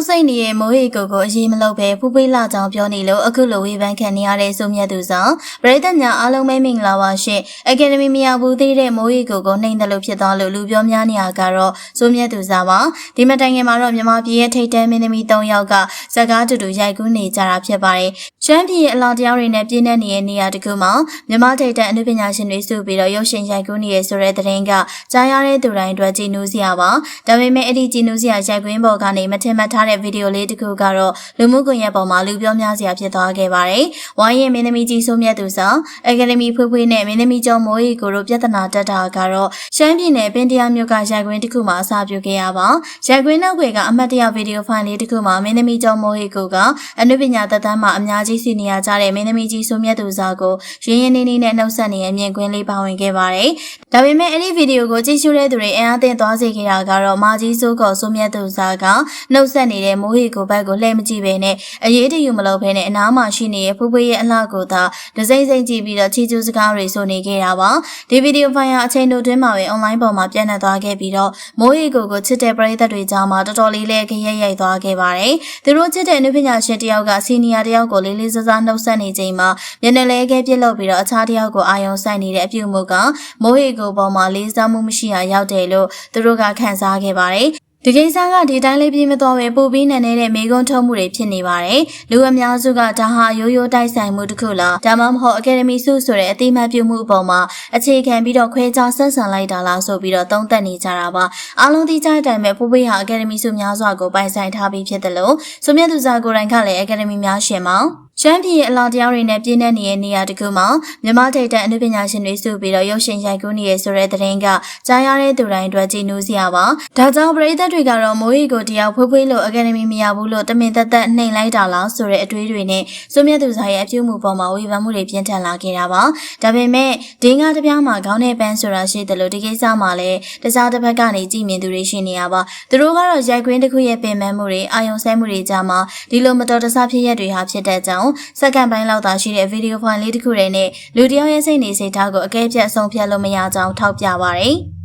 က်ဆိတ်နေတဲ့မိုးရီကိုကိုအရေးမလုပ်ပဲဖူးပိလာကြောင်ပြောနေလို့အခုလိုဝေဖန်ခံနေရတဲ့ဆိုမြတ်သူဆောင်ပရိသတ်များအားလုံးပဲမင်္ဂလာပါရှင်အကယ်ဒမီမရဘူးသေးတဲ့မိုးရီကိုကိုနှိမ့်တယ်လို့ဖြစ်သွားလို့လူပြောများနေရကတော့ဆိုမြတ်သူဆောင်ပါဒီမတိုင်ခင်မှာတော့မြန်မာပြည်ရဲ့ထိတ်တန်းမင်းသမီး၃ယောက်ကဇကားတူတူရိုက်ကူးနေကြတာဖြစ်ပါတယ်ရှမ်းပြည်ရဲ့အလားတရားတွေနဲ့ပြည့်နေနေတဲ့နေရာတခုမှာမြန်မာထိတ်တန်းအနုပညာရှင်တွေစုပြီးတော့ရုပ်ရှင်ရိုက်ကူးနေရဆိုတဲ့သတင်းကကြားရတဲ့သူတိုင်းအတွက်ကြည်နူးစရာပါဒါပေမဲ့အဲ့ဒီကြည်နူးစရာရိုက်ကွင်းပေါ်ကနေမထင်မှတ်ထားတဲ့ဗီဒီယိုလေးတစ်ခုကတော့လူမှုကွန်ရက်ပေါ်မှာလူပြောများစရာဖြစ်သွားခဲ့ပါတယ်။ဝိုင်းရင်မင်းသမီးကြီးဆိုမြတ်သူဆောင်အကယ်ဒမီဖွေးဖွေးနဲ့မင်းသမီးကျော်မိုးရီကိုတို့ပြဿနာတက်တာကတော့ရှမ်းပြည်နယ်ပင်တရားမြို့ကရိုက်ကွင်းတစ်ခုမှာအစပြုခဲ့ရပါ။ရိုက်ကွင်းနောက်ွယ်ကအမတ်တရဗီဒီယိုဖိုင်လေးတစ်ခုမှာမင်းသမီးကျော်မိုးရီကိုကအနုပညာသက်တမ်းမှာအများကြီးစီနေရကြတဲ့မင်းသမီးကြီးဆိုမြတ်သူဆောင်ကိုရင်းရင်းနှီးနှီးနဲ့နှုတ်ဆက်နေတဲ့အမြင်ကွင်းလေးပါဝင်ခဲ့ပါတယ်။ဒါပေမဲ့အဲ့ဒီဗီဒီယိုကိုကြည့်ရှုတဲ့သူတွေအင်အားသင့်သွားစေခဲ့တာကတော့မာကြီးစိုးကောဆိုမြတ်သူဆောင်ကနှုတ်ဆက်နေတဲ့မိုးရီကိုဘက်ကိုလှည့်မကြည့်ပဲနဲ့အရေးတယူမလုပ်ဘဲနဲ့အနားမှာရှိနေတဲ့ဖူးဖွေးရဲ့အလှကိုသာဒစိမ့်စိမ့်ကြည့်ပြီးတော့ချီကျူးစကားတွေဆိုနေခဲ့တာပါဒီဗီဒီယိုဖိုင်ဟာအချိန်တိုတွင်းမှာပဲအွန်လိုင်းပေါ်မှာပြန့်နှံ့သွားခဲ့ပြီးတော့မိုးရီကိုကိုချစ်တဲ့ပရိသတ်တွေကြားမှာတော်တော်လေးလေးခရက်ရိုက်သွားခဲ့ပါတယ်သူတို့ချစ်တဲ့အနုပညာရှင်တယောက်ကစီနီယာတယောက်ကိုလေးလေးစားစားနှုတ်ဆက်နေချိန်မှာမျက်နှာလဲခဲပြစ်လုပ်ပြီးတော့အခြားတယောက်ကိုအာယုံဆိုင်နေတဲ့အပြုအမူကမိုးရီကိုပေါ်မှာလေးစားမှုမရှိတာရောက်တယ်လို့သူတို့ကခန်းစားခဲ့ပါတယ် ဒီကိစ္စကဒီတိုင်းလေးပြေးမသွားပဲပို့ပြီးနန်းနေတဲ့မေကွန်းထုတ်မှုတွေဖြစ်နေပါတယ်။လူအများစုကဒါဟာရိုးရိုးတိုက်ဆိုင်မှုတစ်ခုလားဒါမှမဟုတ်အကယ်ဒမီစုဆိုတဲ့အတိမတ်ပြုမှုအပေါ်မှာအခြေခံပြီးတော့ခွဲခြားဆက်ဆံလိုက်တာလားဆိုပြီးတော့သုံးသပ်နေကြတာပါ။အားလုံးသိကြတဲ့အတိုင်းပဲပို့ပေးဟာအကယ်ဒမီစုများစွာကိုပိုင်ဆိုင်ထားပြီးဖြစ်တယ်လို့ဆိုမြတ်သူစာကိုယ်တိုင်ကလည်းအကယ်ဒမီများရှင်မောင် ရှမ်းပြည်ရဲ့အလားတရားတွေနဲ့ပြည့်နေနေတဲ့နေရာတခုမှာမြန်မာထိပ်တန်းအနုပညာရှင်တွေစုပြီးတော့ရုပ်ရှင်ရိုက်ကူးနေရဆိုတဲ့သတင်းကကြားရတဲ့သူတိုင်းအတွက်ကြည်နူးစရာပါ။ဒါကြောင့်ပရိသတ်တွေကတော့မိုးရီကိုတယောက်ဖွေးဖွေးလို့အကယ်ဒမီမရဘူးလို့တမင်သက်သက်နှိမ်လိုက်တာလားဆိုတဲ့အတွေးတွေနဲ့စိုးမြတ်သူစားရဲ့အပြုမှုပေါ်မှာဝေဖန်မှုတွေပြင်းထန်လာခဲ့တာပါ။ဒါပေမဲ့ဒင်းကားတစ်ပြားမှာခေါင်းနဲ့ပန်းဆိုတာရှိတယ်လို့ဒီကိစ္စမှာလည်းတခြားတစ်ဖက်ကနေကြည်မြင်သူတွေရှိနေရပါ။သူတို့ကတော့ရိုက်ကွင်းတစ်ခုရဲ့ပင်ပန်းမှုတွေအာယုံဆဲမှုတွေကြားမှာဒီလိုမတော်တဆဖြစ်ရက်တွေဟာဖြစ်တဲ့ကြောင်းစက္ကန့်ပိုင်းလောက်သာရှိတဲ့ဗီဒီယိုဖိုင်လေးတစ်ခုတည်းနဲ့လူတစ်ယောက်ရဲ့စိတ်နေစိတ်ထားကိုအကဲဖြတ်ဆုံးဖြတ်လို့မရကြောင်းထောက်ပြပါရယ်။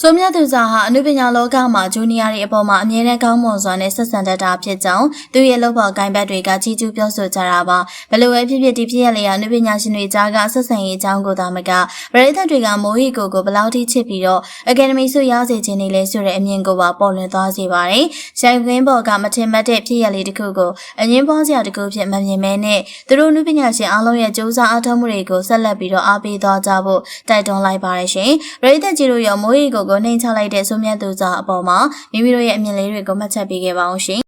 ဆိုမြတ်သူစာဟာအနုပညာလောကမှာဂျူနီယာတွေအပေါ်မှာအမြဲတမ်းကောင်းမွန်စွာနဲ့ဆက်ဆံတတ်တာဖြစ်ကြောင်းသူရဲ့လုပ်ဖော်ကိုင်ဘက်တွေကကြီးကျူးပြောဆိုကြတာပါဘယ်လိုပဲဖြစ်ဖြစ်ဒီဖြစ်ရလေအနုပညာရှင်တွေကြားကဆက်ဆံရေးအကြောင်းကိုသာမကပရိသတ်တွေကမိုးရီကိုကိုဘယ်လောက်ထိချစ်ပြီးတော့အကယ်ဒမီဆုရစေခြင်းတွေလဲဆိုတဲ့အမြင်ကိုပါပေါ်လွင်သွားစေပါတယ်ရိုင်ခွင်းပေါ်ကမထင်မှတ်တဲ့ဖြစ်ရလေးတစ်ခုကိုအငင်းပွားစရာတစ်ခုဖြစ်မမြင်မဲနဲ့သူတို့အနုပညာရှင်အားလုံးရဲ့စူးစမ်းအားထုတ်မှုတွေကိုဆက်လက်ပြီးတော့အားပေးသွားကြဖို့တိုက်တွန်းလိုက်ပါတယ်ရှင်ပရိသတ်ကြီးတို့ရောမိုးရီကိုကိုနှိမ်ချလိုက်တဲ့ဆိုမြတ်သူစာအပေါ်မှာမိမိတို့ရဲ့အမြင်လေးတွေကိုမှတ်ချက်ပေးခဲ့ပါအောင်ရှင်